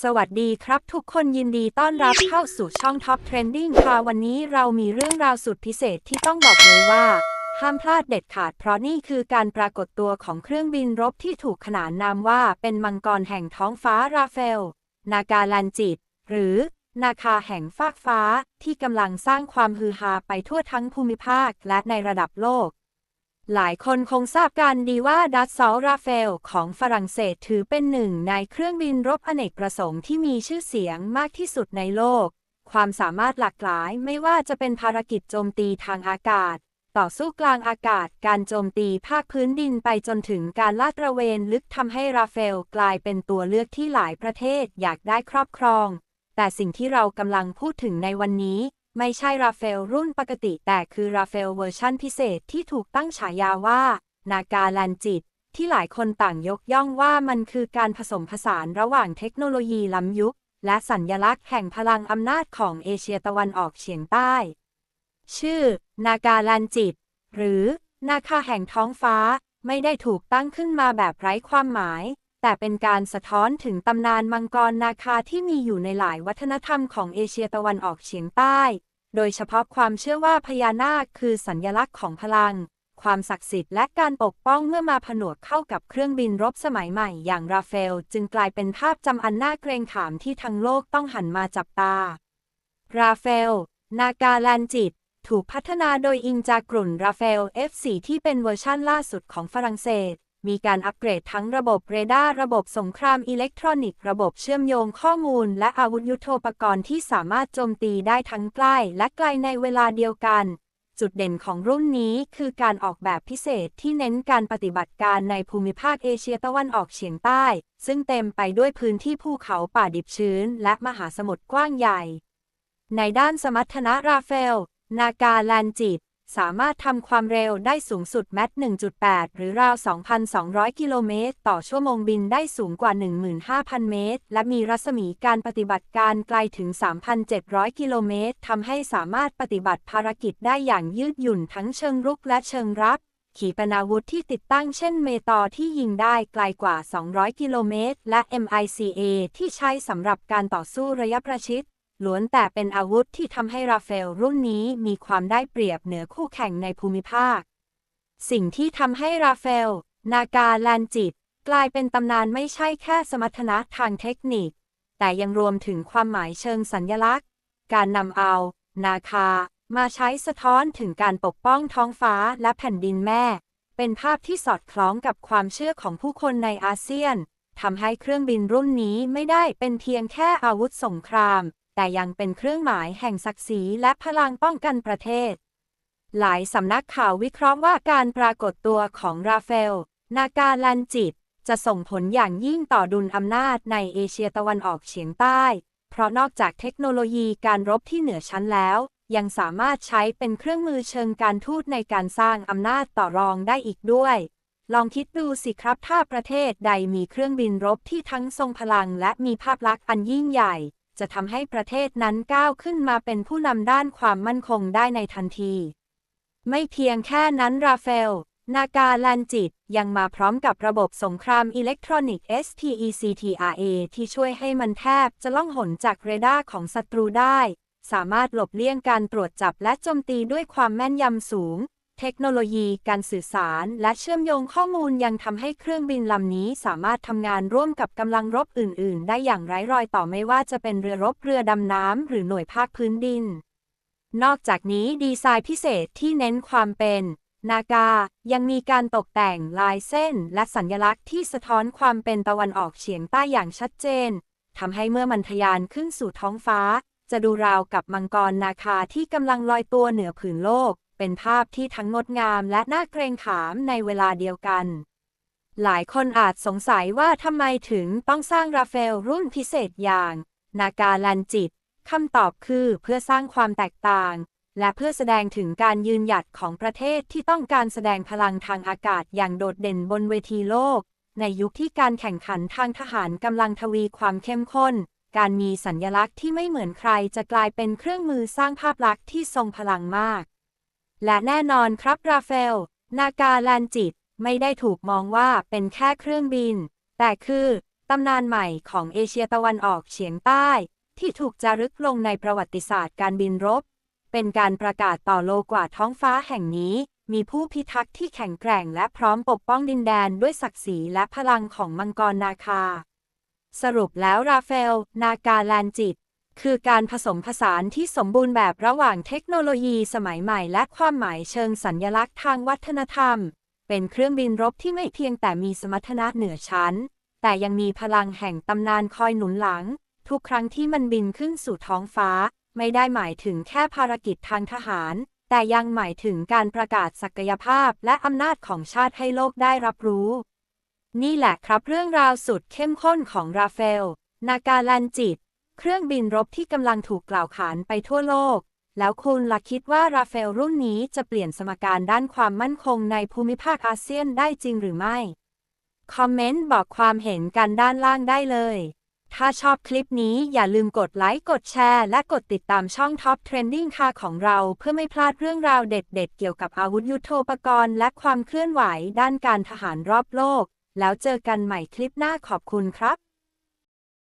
สวัสดีครับทุกคนยินดีต้อนรับเข้าสู่ช่อง Top Trending ค่ะวันนี้เรามีเรื่องราวสุดพิเศษที่ต้องบอกเลยว่า ห้ามพลาดเด็ดขาดเพราะนี่คือการปรากฏตัวของเครื่องบินรบที่ถูกขนานนามว่าเป็นมังกรแห่งท้องฟ้าราเฟล นากาลันจิต หรือ นาคาแห่งฟากฟ้าที่กำลังสร้างความฮือฮาไปทั่วทั้งภูมิภาคและในระดับโลก หลายคนคงทราบกันดีว่าดัสซอลราเฟลของฝรั่งเศสถือเป็นหนึ่งในเครื่องบินรบอเนกประสงค์ที่มีชื่อเสียงมากที่สุดในโลก ความสามารถหลากหลายไม่ว่าจะเป็นภารกิจโจมตีทางอากาศ ต่อสู้กลางอากาศ การโจมตีภาคพื้นดินไปจนถึงการลาดตระเวนลึกทำให้ราเฟลกลายเป็นตัวเลือกที่หลายประเทศอยากได้ครอบครอง แต่สิ่งที่เรากำลังพูดถึงในวันนี้ ไม่ใช่ราเฟลรุ่นปกติ แต่คือราเฟลเวอร์ชั่นพิเศษที่ถูกตั้งฉายาว่า นากาลันจิต ที่หลายคนต่างยกย่องว่ามันคือการผสมผสานระหว่างเทคโนโลยีล้ำยุค และสัญญลักษณ์แห่งพลังอำนาจของเอเชียตะวันออกเฉียงใต้ ชื่อ นากาลันจิต หรือ นาคาแห่งท้องฟ้า ไม่ได้ถูกตั้งขึ้นมาแบบไร้ความหมายแต่เป็นการสะท้อนถึงตำนานมังกรนาคาที่มีอยู่ในหลายวัฒนธรรมของเอเชียตะวันออกเฉียงใต้ โดยเฉพาะความเชื่อว่าพญานาคคือสัญญลักษณ์ของพลัง ความศักดิ์สิทธิ์และการปกป้องเมื่อมาผนวกเข้ากับเครื่องบินรบสมัยใหม่อย่างราเฟล จึงกลายเป็นภาพจำอันน่าเกรงขามที่ทั้งโลกต้องหันมาจับตา ราเฟล นากาแลนจิต ถูกพัฒนาโดยอิงจากกลุ่นราเฟล F4 ที่เป็นเวอร์ชั่นล่าสุดของฝรั่งเศส มีการอัปเกรดทั้งระบบเรดาร์ระบบสงครามอิเล็กทรอนิกส์ระบบเชื่อมโยงข้อมูล และอาวุธยุโทโธปกรณ์ที่สามารถโจมตีได้ทั้งใกล้และไกลในเวลาเดียวกัน จุดเด่นของรุ่นนี้คือการออกแบบพิเศษที่เน้นการปฏิบัติการในภูมิภาคเอเชียตะวันออกเฉียงใต้ ซึ่งเต็มไปด้วยพื้นที่ภูเขาป่าดิบชื้น และมหาสมุทรกว้างใหญ่ ในด้านสมรรถนะราเฟล นากาแลนจิต สามารถทำความเร็วได้สูงสุดแมต1.8 หรือราว 2,200 กิโลเมตร ต่อชั่วโมงบินได้สูงกว่า 15,000 เมตร และมีรัศมีการปฏิบัติการไกลถึง 3,700 กิโลเมตรทำให้สามารถปฏิบัติภารกิจได้อย่างยืดหยุ่นทั้งเชิงรุกและเชิงรับ ขีปนาวุธที่ติดตั้งเช่นเมตอที่ยิงได้ไกลกว่า 200 กิโลเมตร และ MICA ที่ใช้สำหรับการต่อสู้ระยะประชิด ล้วนแต่เป็นอาวุธที่ทำให้ราเฟลรุ่นนี้มีความได้เปรียบเหนือคู่แข่งในภูมิภาค สิ่งที่ทำให้ราเฟลนาการแลนจิต กลายเป็นตำนานไม่ใช่แค่สมรรถนะทางเทคนิค แต่ยังรวมถึงความหมายเชิงสัญญลักษณ์ การนำเอา นาคา มาใช้สะท้อนถึงการปกป้องท้องฟ้าและแผ่นดินแม่ เป็นภาพที่สอดคล้องกับความเชื่อของผู้คนในอาเซียนทำให้เครื่องบินรุ่นนี้ไม่ได้เป็นเพียงแค่อาวุธสงคราม แต่ยังเป็นเครื่องหมายแห่งศักดิ์ศรีและพลังป้องกันประเทศ หลายสำนักข่าววิเคราะห์ว่าการปรากฏตัวของราเฟล นากาลันจิต จะส่งผลอย่างยิ่งต่อดุลอำนาจในเอเชียตะวันออกเฉียงใต้ เพราะนอกจากเทคโนโลยีการรบที่เหนือชั้นแล้ว ยังสามารถใช้เป็นเครื่องมือเชิงการทูตในการสร้างอำนาจต่อรองได้อีกด้วยลองคิดดูสิครับถ้าประเทศใดมีเครื่องบินรบที่ทั้งทรงพลังและมีภาพลักษณ์อันยิ่งใหญ่ จะทำให้ประเทศนั้นก้าวขึ้นมาเป็นผู้นำด้านความมั่นคงได้ในทันที ไม่เพียงแค่นั้นราเฟล นากาแลนจิต ยังมาพร้อมกับระบบสงครามอิเล็กทรอนิกส์ STECTRA ที่ช่วยให้มันแทบจะล่องหนจากเรดาร์ของศัตรูได้ สามารถหลบเลี่ยงการตรวจจับและโจมตีด้วยความแม่นยำสูง เทคโนโลยีการสื่อสารและเชื่อมโยงข้อมูลยังทำให้เครื่องบินลำนี้สามารถทำงานร่วมกับกำลังรบอื่น ๆ ได้อย่างไร้รอยต่อไม่ว่าจะเป็นเรือรบเรือดำน้ำหรือหน่วยภาคพื้นดิน นอกจากนี้ดีไซน์พิเศษที่เน้นความเป็นนากา ยังมีการตกแต่งลายเส้น และสัญลักษณ์ที่สะท้อนความเป็นตะวันออกเฉียงใต้อย่างชัดเจน ทำให้เมื่อมันทะยานขึ้นสู่ท้องฟ้า จะดูราวกับมังกรนาคาที่กำลังลอยตัวเหนือผืนโลก เป็นภาพที่ทั้งงดงามและน่าเกรงขามในเวลาเดียวกัน หลายคนอาจสงสัยว่าทำไมถึงต้องสร้างราเฟลรุ่นพิเศษอย่าง นากาลันจิตคำตอบคือเพื่อสร้างความแตกต่าง และเพื่อแสดงถึงการยืนหยัดของประเทศที่ต้องการแสดงพลังทางอากาศอย่างโดดเด่นบนเวทีโลก ในยุคที่การแข่งขันทางทหารกำลังทวีความเข้มข้น การมีสัญญลักษณ์ที่ไม่เหมือนใครจะกลายเป็นเครื่องมือสร้างภาพลักษณ์ที่ทรงพลังมาก และแน่นอนครับราเฟล นากาแลนจิต ไม่ได้ถูกมองว่าเป็นแค่เครื่องบิน แต่คือตำนานใหม่ของเอเชียตะวันออกเฉียงใต้ ที่ถูกจารึกลงในประวัติศาสตร์การบินรบ เป็นการประกาศต่อโลกว่าท้องฟ้าแห่งนี้ มีผู้พิทักษ์ที่แข็งแกร่งและพร้อมปกป้องดินแดนด้วยศักดิ์ศรีและพลังของมังกรนาคา สรุปแล้วราเอลนาการแลนจิต คือการผสมผสานที่สมบูรณ์แบบระหว่างเทคโนโลยีสมัยใหม่และความหมายเชิงสัญญลักษณ์ทางวัฒนธรรม เป็นเครื่องบินรบที่ไม่เพียงแต่มีสมรรถนะเหนือชั้น แต่ยังมีพลังแห่งตำนานคอยหนุนหลัง ทุกครั้งที่มันบินขึ้นสู่ท้องฟ้า ไม่ได้หมายถึงแค่ภารกิจทางทหาร แต่ยังหมายถึงการประกาศศักยภาพและอำนาจของชาติให้โลกได้รับรู้ นี่แหละครับเรื่องราวสุดเข้มข้นของราฟาเอลนาการแลนจิต เครื่องบินรบที่กำลังถูกกล่าวขานไปทั่วโลก แล้วคุณล่ะคิดว่าราฟาเอลรุ่นนี้จะเปลี่ยนสมการด้านความมั่นคงในภูมิภาคอาเซียนได้จริงหรือไม่ คอมเมนต์บอกความเห็นกันด้านล่างได้เลย ถ้าชอบคลิปนี้อย่าลืมกดไลค์ กดแชร์ และกดติดตามช่อง Top Trending ค่ะของเราเพื่อไม่พลาดเรื่องราวเด็ด ๆ เกี่ยวกับอาวุธยุโทโธปกรณ์และความเคลื่อนไหวด้านการทหารรอบโลก แล้วเจอกันใหม่คลิปหน้าขอบคุณครับ